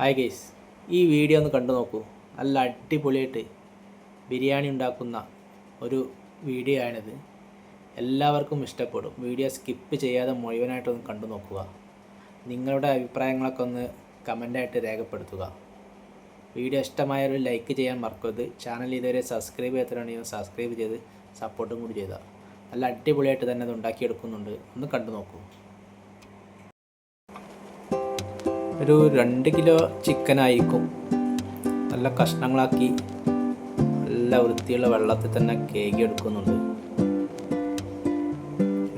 Hi guys ഈ video ഒന്ന് കണ്ടു നോക്കൂ. നല്ല അടിപൊളിയായിട്ട് ബിരിയാണി ഉണ്ടാക്കുന്ന ഒരു വീഡിയോ ആണിത്. എല്ലാവർക്കും ഇഷ്ടപ്പെടും. വീഡിയോ സ്കിപ്പ് ചെയ്യാതെ മുഴുവനായിട്ടൊന്ന് കണ്ടു നോക്കുക. നിങ്ങളുടെ അഭിപ്രായങ്ങളൊക്കെ ഒന്ന് കമന്റായിട്ട് രേഖപ്പെടുത്തുക. വീഡിയോ ഇഷ്ടമായ ഒരു ലൈക്ക് ചെയ്യാൻ മറക്കരുത്. ചാനൽ ഇതുവരെ സബ്സ്ക്രൈബ് ചെയ്യാത്തവരാണെങ്കിൽ സബ്സ്ക്രൈബ് ചെയ്ത് സപ്പോർട്ടും കൂടി ചെയ്താൽ നല്ല അടിപൊളിയായിട്ട് തന്നെ അത് ഉണ്ടാക്കിയെടുക്കുന്നുണ്ട്. ഒന്ന് കണ്ടു നോക്കൂ. ഒരു രണ്ട് കിലോ ചിക്കൻ നല്ല കഷ്ണങ്ങളാക്കി നല്ല വൃത്തിയുള്ള വെള്ളത്തിൽ തന്നെ കേകി എടുക്കുന്നുണ്ട്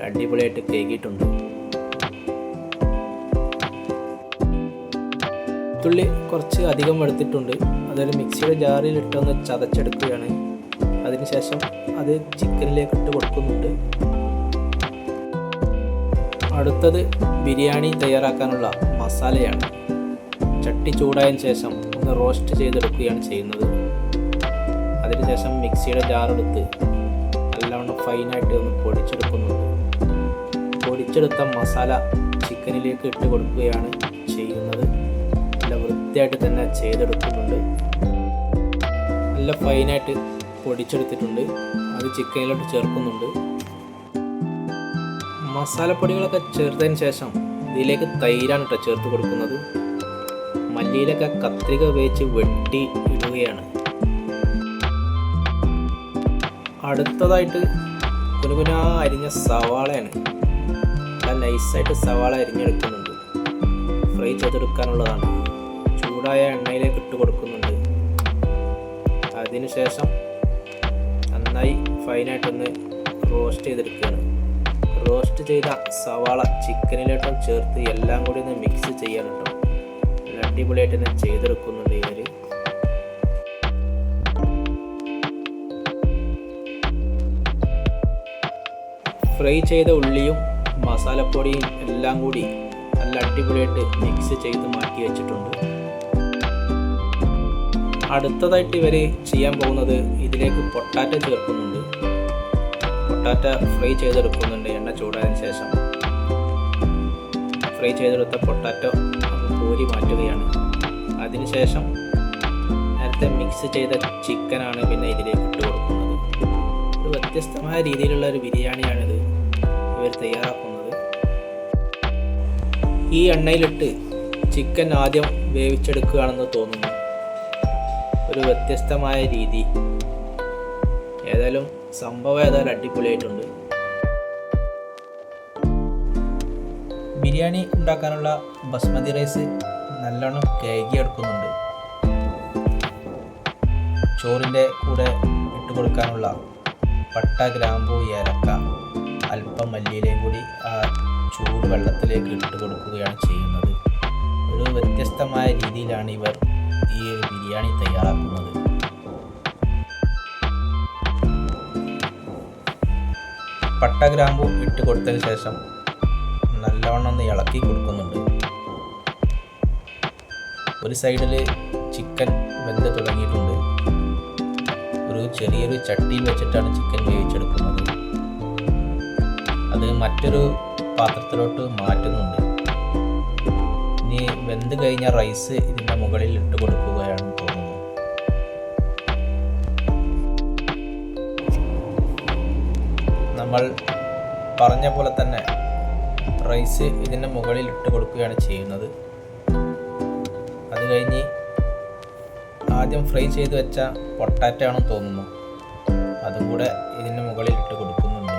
അടിപൊളിയായിട്ട് കേകിയിട്ടുണ്ട്. തുള്ളി കുറച്ച് അധികം എടുത്തിട്ടുണ്ട്. അതൊരു മിക്സിയുടെ ജാറിൽ ഇട്ടൊന്ന് ചതച്ചെടുക്കുകയാണ്. അതിനുശേഷം അത് ചിക്കനിലേക്ക് ഇട്ട് കൊടുക്കുന്നുണ്ട്. അടുത്തത് ബിരിയാണി തയ്യാറാക്കാനുള്ള മസാലയാണ്. ചട്ടി ചൂടായതിനു ശേഷം ഒന്ന് റോസ്റ്റ് ചെയ്തെടുക്കുകയാണ് ചെയ്യുന്നത്. അതിനുശേഷം മിക്സിയുടെ ജാറെടുത്ത് നല്ലവണ്ണം ഫൈനായിട്ട് ഒന്ന് പൊടിച്ചെടുക്കുന്നുണ്ട്. പൊടിച്ചെടുത്ത മസാല ചിക്കനിലേക്ക് ഇട്ട് കൊടുക്കുകയാണ് ചെയ്യുന്നത്. നല്ല വൃത്തിയായിട്ട് തന്നെ ചെയ്തെടുക്കുന്നുണ്ട്. നല്ല ഫൈനായിട്ട് പൊടിച്ചെടുത്തിട്ടുണ്ട്. അത് ചിക്കനിലോട്ട് ചേർക്കുന്നുണ്ട്. മസാലപ്പൊടികളൊക്കെ ചേർത്തതിന് ശേഷം ഇതിലേക്ക് തൈരാണ് കേട്ടോ ചേർത്ത് കൊടുക്കുന്നത്. മല്ലിയിലൊക്കെ കത്രിക ഉപയോഗിച്ച് വെട്ടി ഇടുകയാണ്. അടുത്തതായിട്ട് കുനുകുനാ അരിഞ്ഞ സവാളയാണ്. നല്ല നൈസായിട്ട് സവാള അരിഞ്ഞെടുക്കുന്നുണ്ട്. ഫ്രൈ ചെയ്തെടുക്കാനുള്ളതാണ്. ചൂടായ എണ്ണയിലേക്ക് ഇട്ട് കൊടുക്കുന്നുണ്ട്. അതിനുശേഷം നന്നായി ഫൈനായിട്ടൊന്ന് റോസ്റ്റ് ചെയ്തെടുക്കുകയാണ്. റോസ്റ്റ് ചെയ്ത സവാള ചിക്കനിലോട്ടും ചേർത്ത് എല്ലാം കൂടി ഒന്ന് മിക്സ് ചെയ്യാനുണ്ട് അടിപൊളിയായിട്ട് തന്നെ ചെയ്തെടുക്കുന്നുണ്ട് ഇവർ ഫ്രൈ ചെയ്ത ഉള്ളിയും മസാലപ്പൊടിയും എല്ലാം കൂടി നല്ല അടിപൊളിയായിട്ട് മിക്സ് ചെയ്ത് മാറ്റി വെച്ചിട്ടുണ്ട്. അടുത്തതായിട്ട് ഇവർ ചെയ്യാൻ പോകുന്നത് ഇതിലേക്ക് പൊട്ടാറ്റ ചേർക്കുന്നുണ്ട്. പൊട്ടാറ്റ ഫ്രൈ ചെയ്തെടുക്കുന്നുണ്ട് എണ്ണ ചൂടായതിനു ശേഷം. ഫ്രൈ ചെയ്തെടുത്ത പൊട്ടാറ്റോ കോരി മാറ്റുകയാണ്. അതിനുശേഷം നേരത്തെ മിക്സ് ചെയ്ത ചിക്കനാണ് പിന്നെ ഇതിലേക്ക് ഇട്ട് കൊടുക്കുന്നത്. ഒരു വ്യത്യസ്തമായ രീതിയിലുള്ള ഒരു ബിരിയാണിയാണിത് ഇവർ തയ്യാറാക്കുന്നത്. ഈ എണ്ണയിലിട്ട് ചിക്കൻ ആദ്യം വേവിച്ചെടുക്കുകയാണെന്ന് തോന്നുന്നു. ഒരു വ്യത്യസ്തമായ രീതി. ഏതായാലും സംഭവം ഏതായാലും അടിപൊളിയായിട്ടുണ്ട്. ബിരിയാണി ഉണ്ടാക്കാനുള്ള ബസ്മതി റൈസ് നല്ലോണം കേകി എടുക്കുന്നുണ്ട് ചോറിന്റെ കൂടെ ഇട്ട് കൊടുക്കാനുള്ള പട്ട ഗ്രാമ്പു ഏലക്ക അല്പം മല്ലിയിലയും കൂടി ആ ചൂട് വെള്ളത്തിലേക്ക് ഇട്ട് കൊടുക്കുകയാണ് ചെയ്യുന്നത്. ഒരു വ്യത്യസ്തമായ രീതിയിലാണ് ഇവർ ഈ ബിരിയാണി തയ്യാറാക്കുന്നത്. പട്ട ഗ്രാമ്പു ഇട്ട് കൊടുത്തതിന് ശേഷം നല്ലവണ്ണം ഒന്ന് ഇളക്കി കൊടുക്കുന്നുണ്ട്. ഒരു സൈഡിൽ ചിക്കൻ വെന്ത് തുടങ്ങിയിട്ടുണ്ട്. ഒരു ചെറിയൊരു ചട്ടിയിൽ വെച്ചിട്ടാണ് ചിക്കൻ വേവിച്ചെടുക്കുന്നത്. അത് മറ്റൊരു പാത്രത്തിലോട്ട് മാറ്റുന്നുണ്ട്. ഇനി വെന്ത് കഴിഞ്ഞ റൈസ് ഇതിന്റെ മുകളിൽ ഇട്ട് കൊടുക്കുകയാണ്. നമ്മൾ പറഞ്ഞ പോലെ തന്നെ റൈസ് ഇതിന്റെ മുകളിൽ ഇട്ട് കൊടുക്കുകയാണ് ചെയ്യുന്നത്. അത് കഴിഞ്ഞ് ആദ്യം ഫ്രൈ ചെയ്ത് വെച്ച പൊട്ടാറ്റോ ആണെന്ന് തോന്നുന്നു. അതും കൂടെ ഇതിന്റെ മുകളിൽ ഇട്ട് കൊടുക്കുന്നുണ്ട്.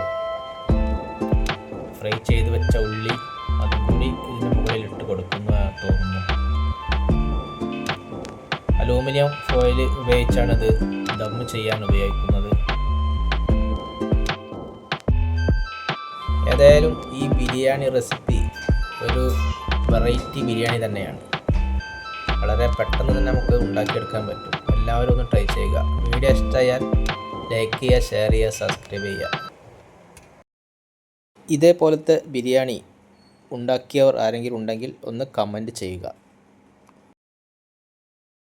ഫ്രൈ ചെയ്ത് വെച്ച ഉള്ളി അതും കൂടി ഇതിന്റെ മുകളിൽ ഇട്ട് കൊടുക്കുന്ന തോന്നുന്നു. അലൂമിനിയം ഫോയിൽ ഉപയോഗിച്ചാണ് ഇത് ദം ചെയ്യാൻ ഉപയോഗിക്കുന്നത്. ഏതായാലും ഈ ബിരിയാണി റെസിപ്പി ഒരു വെറൈറ്റി ബിരിയാണി തന്നെയാണ്. വളരെ പെട്ടെന്ന് തന്നെ നമുക്ക് ഉണ്ടാക്കിയെടുക്കാൻ പറ്റും. എല്ലാവരും ഒന്ന് ട്രൈ ചെയ്യുക. വീഡിയോ ഇഷ്ടമായാൽ ലൈക്ക് ചെയ്യുക ഷെയർ ചെയ്യുക സബ്സ്ക്രൈബ് ചെയ്യുക. ഇതേപോലത്തെ ബിരിയാണി ഉണ്ടാക്കിയവർ ആരെങ്കിലും ഉണ്ടെങ്കിൽ ഒന്ന് കമന്റ് ചെയ്യുക.